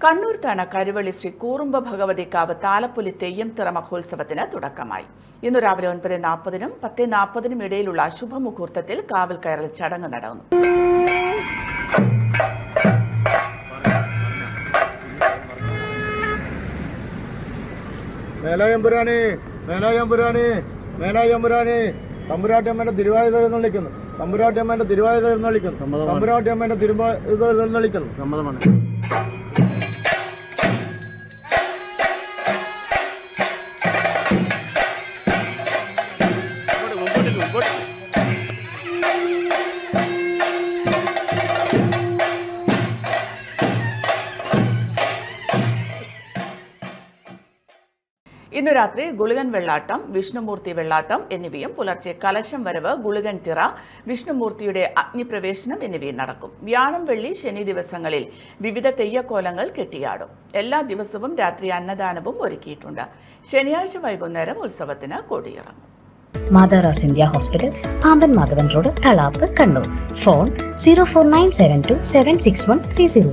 കണ്ണൂർ തണ കരുവള്ളി ശ്രീ കൂറുമ്പ ഭഗവതിക്കാവ് താലപ്പൊലി തെയ്യം തിറ മഹോത്സവത്തിന് തുടക്കമായി. ഇന്ന് രാവിലെ ഒൻപത് നാൽപ്പതിനും പത്ത് നാൽപ്പതിനും ഇടയിലുള്ള ശുഭമുഹൂർത്തത്തിൽ കാവൽ കയറൽ ചടങ്ങ് നടന്നു മേലായമ്പുരാനെ മേലായമ്പുരാനെ തമ്പുരാട്ടിയമ്മേന്റെ തിരുവാതിര എഴുന്നള്ളിക്കുന്നു തമ്പുരാട്ടിയമ്മേന്റെ തിരുവാതിര എഴുന്നള്ളിക്കുന്നു തമ്പുരാട്ടിയമ്മേന്റെ തിരുവാതിര എഴുന്നള്ളിക്കുന്നു സമ്മതമാണ്. ഇന്നു രാത്രി ഗുളികൻ വെള്ളാട്ടം വിഷ്ണുമൂർത്തി വെള്ളാട്ടം എന്നിവയും പുലർച്ചെ കലശം വരവ് ഗുളികൻ തിറ വിഷ്ണുമൂർത്തിയുടെ അഗ്നിപ്രവേശനം എന്നിവയും നടക്കും. വ്യാഴം വെള്ളി ശനി ദിവസങ്ങളിൽ വിവിധ തെയ്യക്കോലങ്ങൾ കെട്ടിയാടും. എല്ലാ ദിവസവും രാത്രി അന്നദാനവും ഒരുക്കിയിട്ടുണ്ട്. ശനിയാഴ്ച വൈകുന്നേരം ഉത്സവത്തിന് കൊടിയിറങ്ങും. മാതാറാസ് India hospital Pamban Madhavan road Thalap Kannur. Phone zero four nine seven two seven six one three zero